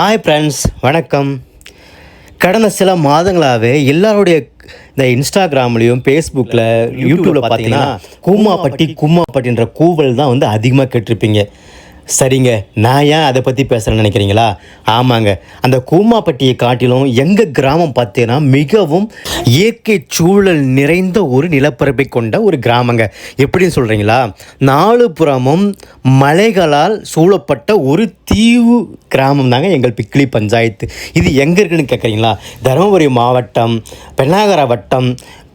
Hi friends வணக்கம். கடந்த சில மாதங்களாகவே எல்லாருடைய இந்த இன்ஸ்டாகிராம்லேயும் ஃபேஸ்புக்கில் யூடியூப்பில் பார்த்தீங்கன்னா கூமாப்பட்டி கூமாப்பட்டின்ற கூவல் தான் வந்து அதிகமாக கேட்டிருப்பீங்க. சரிங்க. நான் ஏன் அதை பற்றி பேசுகிறேன்னு நினைக்கிறீங்களா? ஆமாங்க. அந்த கூமாப்பட்டியை காட்டிலும் எங்கள் கிராமம் பார்த்தீங்கன்னா மிகவும் இயற்கை சூழல் நிறைந்த ஒரு நிலப்பரப்பை கொண்ட ஒரு கிராமங்க. எப்படின்னு சொல்கிறீங்களா நாலு புறமும் மலைகளால் சூழப்பட்ட ஒரு தீவு கிராமம் தாங்க எங்கள் பிக்களி பஞ்சாயத்து. இது எங்கே இருக்குன்னு கேட்குறீங்களா தருமபுரி மாவட்டம் பெண்ணாகர வட்டம்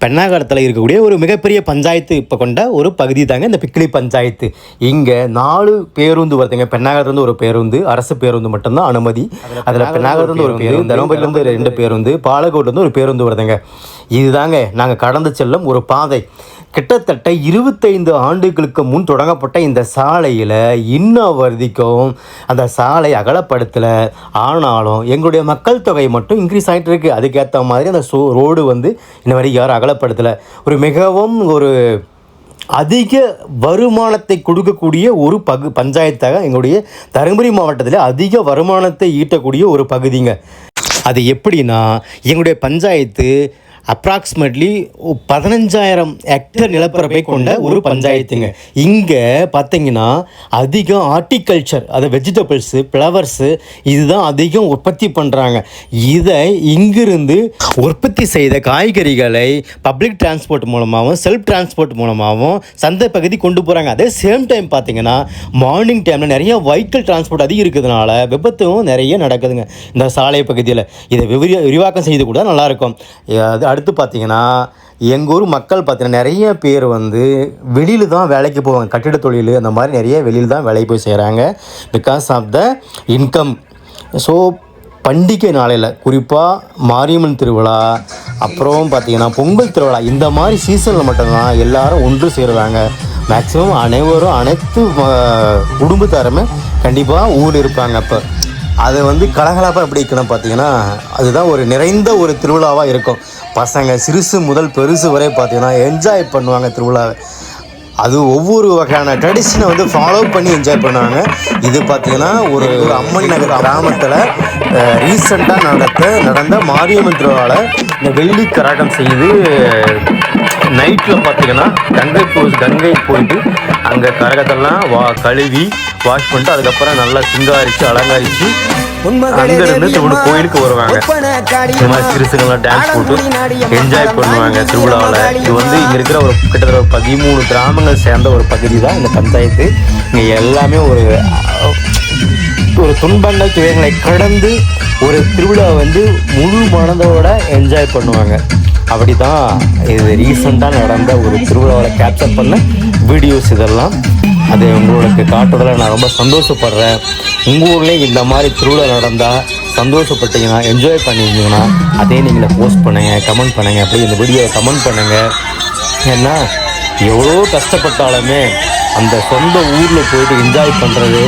பெண்ணாகரத்தில் இருக்கக்கூடிய ஒரு மிகப்பெரிய பஞ்சாயத்து இப்போ கொண்ட ஒரு பகுதி தாங்க இந்த பிக்கிலி பஞ்சாயத்து. இங்கே நாலு பேருந்து வருதுங்க. பெண்ணாகரத்துலேருந்து ஒரு பேருந்து அரசு பேருந்து மட்டும்தான் அனுமதி. அதில் பெண்ணாகரத்துலேருந்து ஒரு பேருந்து தருமபுரியிலேருந்து ரெண்டு பேருந்து பாலக்கோட்லேருந்து ஒரு பேருந்து வருதுங்க. இதுதாங்க நாங்கள் கடந்து செல்லும் ஒரு பாதை. கிட்டத்தட்ட இருபத்தைந்து ஆண்டுகளுக்கு முன் தொடங்கப்பட்ட இந்த சாலையில் இன்ன வரைக்கும் அந்த சாலை அகலப்படுத்தலை. ஆனாலும் எங்களுடைய மக்கள் தொகை மட்டும் இன்க்ரீஸ் ஆகிட்டு இருக்குது அதுக்கேற்ற மாதிரி அந்த சோ ரோடு வந்து இன்ன வரைக்கும் யாரும் அகலப்படுத்தலை. ஒரு மிகவும் ஒரு அதிக வருமானத்தை கொடுக்கக்கூடிய ஒரு பகு பஞ்சாயத்தாக எங்களுடைய தருமபுரி மாவட்டத்தில் அதிக வருமானத்தை ஈட்டக்கூடிய ஒரு பகுதிங்க. அது எப்படின்னா எங்களுடைய பஞ்சாயத்து அப்ராக்சிமேட்லி பதினஞ்சாயிரம் ஹெக்டர் நிலப்பரப்பை கொண்ட ஒரு பஞ்சாயத்துங்க. இங்கே பார்த்தீங்கன்னா அதிகம் ஹார்டிகல்ச்சர் அது வெஜிடபிள்ஸு ஃப்ளவர்ஸு இதுதான் அதிகம் உற்பத்தி பண்ணுறாங்க இதை இங்கிருந்து உற்பத்தி செய்த காய்கறிகளை பப்ளிக் டிரான்ஸ்போர்ட் மூலமாகவும் செல்ஃப் டிரான்ஸ்போர்ட் மூலமாகவும் சந்தை பகுதி கொண்டு போகிறாங்க அதே சேம் டைம் பார்த்தீங்கன்னா மார்னிங் டைமில் நிறைய வெஹிக்கிள் டிரான்ஸ்போர்ட் அதிகம் இருக்கிறதுனால விபத்தும் நிறைய நடக்குதுங்க. இந்த சாலை பகுதியில் இதை விரிவா விரிவாக்கம் செய்து கூட நல்லாயிருக்கும் அது அடுத்து பார்த்தீங்கன்னா எங்கள் ஊர் மக்கள் பார்த்தீங்கன்னா நிறைய பேர் வந்து வெளியில் தான் வேலைக்கு போவாங்க. கட்டிட தொழில் அந்த மாதிரி நிறைய வெளியில் தான் வேலைக்கு போய் செய்கிறாங்க because of the income so பண்டிகை நாளையில் குறிப்பாக மாரியம்மன் திருவிழா அப்புறம் பார்த்தீங்கன்னா பொங்கல் திருவிழா இந்த மாதிரி சீசனில் மட்டும்தான் எல்லாரும் ஒன்று சேருவாங்க மேக்ஸிமம் அனைவரும் அனைத்து குடும்பத்தாருமே கண்டிப்பாக ஊர் இருப்பாங்க அப்போ. அது வந்து கலகலப்பாக எப்படி இருக்குன்னு பார்த்தீங்கன்னா அதுதான் ஒரு நிறைந்த ஒரு திருவிழாவாக இருக்கும். பசங்க சிறுசு முதல் பெருசு வரை பார்த்தீங்கன்னா என்ஜாய் பண்ணுவாங்க திருவிழாவை அது ஒவ்வொரு வகையான ட்ரெடிஷனை வந்து ஃபாலோ பண்ணி என்ஜாய் பண்ணுவாங்க. இது பார்த்தீங்கன்னா ஒரு ஒரு அம்மன் நகர் கிராமத்தில் ரீசெண்டாக நடத்த நடந்த மாரியம்மன் திருவிழாவில் இந்த வெள்ளி கராட்டம் செய்து நைட்டில் பார்த்தீங்கன்னா கங்கை போ கங்கை போயிட்டு அங்கே கரகத்தெல்லாம் வா கழுவி வாஷ் பண்ணிட்டு அதுக்கப்புறம் நல்லா சிங்காரிச்சு அலங்காரிச்சு அங்கேருந்து திரும்ப கோயிலுக்கு வருவாங்க. இந்த மாதிரி சிறுசுங்களாம் டான்ஸ் போட்டு என்ஜாய் பண்ணுவாங்க திருவிழாவில். இது வந்து இங்கே இருக்கிற ஒரு கிட்டத்தட்ட ஒரு பதிமூணு கிராமங்கள் சேர்ந்த ஒரு பகுதி தான் இந்த பஞ்சாயத்து. இங்கே எல்லாமே ஒரு ஒரு துன்பங்கள் துயரங்களை கடந்து ஒரு திருவிழா வந்து முழு மனதோட என்ஜாய் பண்ணுவாங்க. அப்படி தான் இது ரீசெண்டாக நடந்த ஒரு திருவிழாவில் கேப்சர் பண்ண வீடியோஸ் இதெல்லாம். அது உங்களுக்கு காட்டுறதில் நான் ரொம்ப சந்தோஷப்படுறேன். உங்கள் ஊர்லேயும் இந்த மாதிரி திருவிழா நடந்தால் சந்தோஷப்பட்டீங்கன்னா என்ஜாய் பண்ணியிருந்தீங்கன்னா அதே நீங்கள் போஸ்ட் பண்ணுங்கள் கமெண்ட் பண்ணுங்கள் அப்படி இந்த வீடியோவை கமெண்ட் பண்ணுங்கள் ஏன்னா எவ்வளோ கஷ்டப்பட்டாலுமே அந்த சொந்த ஊரில் போயிட்டு என்ஜாய் பண்ணுறது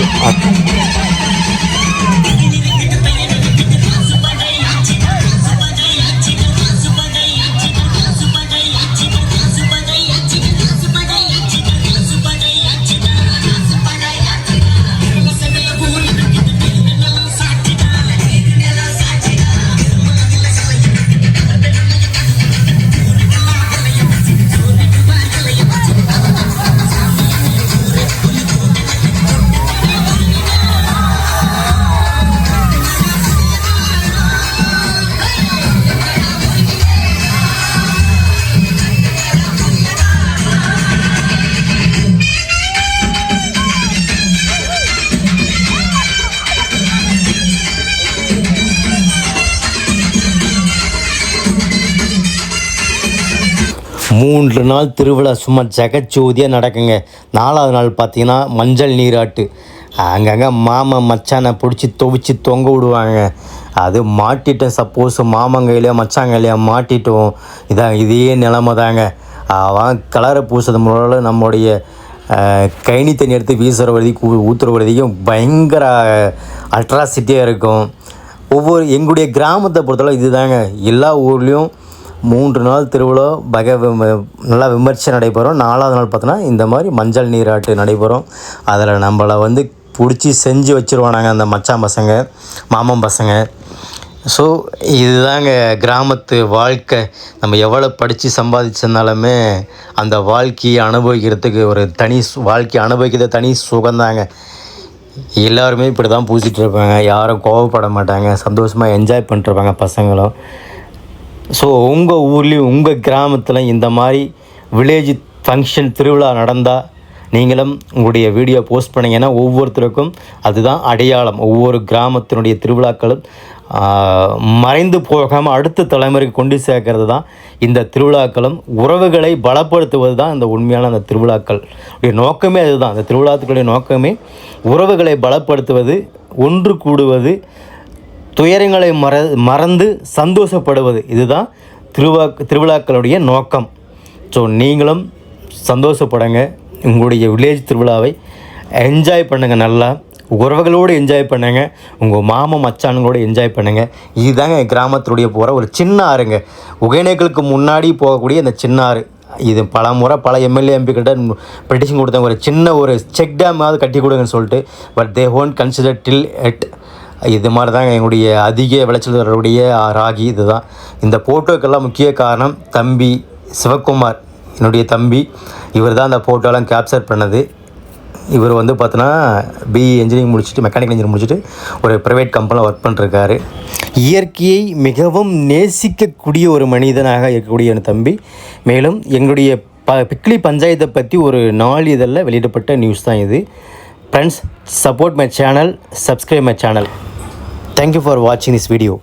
மூன்று நாள் திருவிழா சும்மா ஜெகச்சோதியாக நடக்குங்க. நாலாவது நாள் பார்த்தீங்கன்னா மஞ்சள் நீராட்டு. அங்கங்கே மாமா மச்சானை பிடிச்சி துவைச்சி தொங்க விடுவாங்க. அது மாட்டிட்டேன் சப்போஸ் மாமங்கையிலையோ மச்சாங்கையிலையோ மாட்டிட்டோம். இதான் இதே நிலமை தாங்க. அவன் கலரை பூசது மூலம் நம்முடைய கைனி தண்ணி எடுத்து வீசுகிற வரைக்கும் ஊற்றுற வரைக்கும் பயங்கர அட்ராசிட்டியாக இருக்கும். ஒவ்வொரு எங்களுடைய கிராமத்தை பொறுத்தளவு இதுதாங்க. எல்லா ஊர்லேயும் மூன்று நாள் திருவிழா பக விம- நல்லா விமர்சை நடைபெறும். நாலாவது நாள் பார்த்தோன்னா இந்த மாதிரி மஞ்சள் நீராட்டு நடைபெறும். அதில் நம்மளை வந்து பிடிச்சி செஞ்சு வச்சுருவானாங்க அந்த மச்சான் பசங்க மாமன் பசங்க. ஸோ இதுதாங்க கிராமத்து வாழ்க்கை. நம்ம எவ்வளோ படித்து சம்பாதிச்சிருந்தாலுமே அந்த வாழ்க்கையை அனுபவிக்கிறதுக்கு ஒரு தனி சு- வாழ்க்கையை அனுபவிக்கிறது தனி சுகந்தாங்க. எல்லாருமே இப்படி தான் பூசிகிட்டு இருப்பாங்க. யாரும் கோவப்பட மாட்டாங்க. சந்தோஷமாக என்ஜாய் பண்ணிட்டுருப்பாங்க பசங்களும். ஸோ உங்கள் ஊர்லேயும் உங்கள் கிராமத்தில் இந்த மாதிரி வில்லேஜ் ஃபங்க்ஷன் திருவிழா நடந்தால் நீங்களும் உங்களுடைய வீடியோ போஸ்ட் பண்ணிங்கன்னா ஒவ்வொருத்தருக்கும் அதுதான் அடையாளம். ஒவ்வொரு கிராமத்தினுடைய திருவிழாக்களும் மறைந்து போகாமல் அடுத்த தலைமுறைக்கு கொண்டு சேர்க்கறது தான் இந்த திருவிழாக்களும். உறவுகளை பலப்படுத்துவது தான் இந்த உண்மையான அந்த திருவிழாக்கள். நோக்கமே அதுதான். அந்த திருவிழாக்களுடைய நோக்கமே உறவுகளை பலப்படுத்துவது ஒன்று கூடுவது துயரங்களை மற மறந்து சந்தோஷப்படுவது இதுதான் திருவா திருவிழாக்களுடைய நோக்கம். ஸோ நீங்களும் சந்தோஷப்படுங்க. உங்களுடைய வில்லேஜ் திருவிழாவை என்ஜாய் பண்ணுங்கள் நல்லா. உறவுகளோடு என்ஜாய் பண்ணுங்க. உங்கள் மாமன் மச்சானுங்களோட என்ஜாய் பண்ணுங்கள் இதுதாங்க கிராமத்தினுடைய போகிற ஒரு சின்ன ஆறுங்க. ஒகேனக்கலுக்கு முன்னாடி போகக்கூடிய அந்த சின்ன ஆறு. இது பல முறை பல எம்எல்ஏ எம்பி கிட்ட பெட்டிஷன் கொடுத்தாங்க ஒரு சின்ன ஒரு செக் டேமாவது கட்டி கொடுங்கன்னு சொல்லிட்டு but they won't consider till it இது மாதிரி தாங்க எங்களுடைய அதிக விளைச்சல் தரக்கூடிய ராகி இதுதான். இந்த ஃபோட்டோக்கெல்லாம் முக்கிய காரணம் தம்பி சிவகுமார் என்னுடைய தம்பி. இவர் தான் அந்த ஃபோட்டோலாம் கேப்சர் பண்ணது. இவர் வந்து பார்த்தோன்னா பிஇ இன்ஜினியரிங் முடிச்சுட்டு மெக்கானிக்கல் இன்ஜினியரிங் முடிச்சுட்டு ஒரு ப்ரைவேட் கம்பெனியில் ஒர்க் பண்ணிருக்காரு. இயற்கையை மிகவும் நேசிக்கக்கூடிய ஒரு மனிதனாக இருக்கக்கூடிய என் தம்பி. மேலும் எங்களுடைய ப பிக்லி பஞ்சாயத்தை பற்றி ஒரு நாள் இதழில் வெளியிடப்பட்ட நியூஸ் தான் இது. Friends support my channel subscribe my channel thank you for வாட்சிங் திஸ் வீடியோ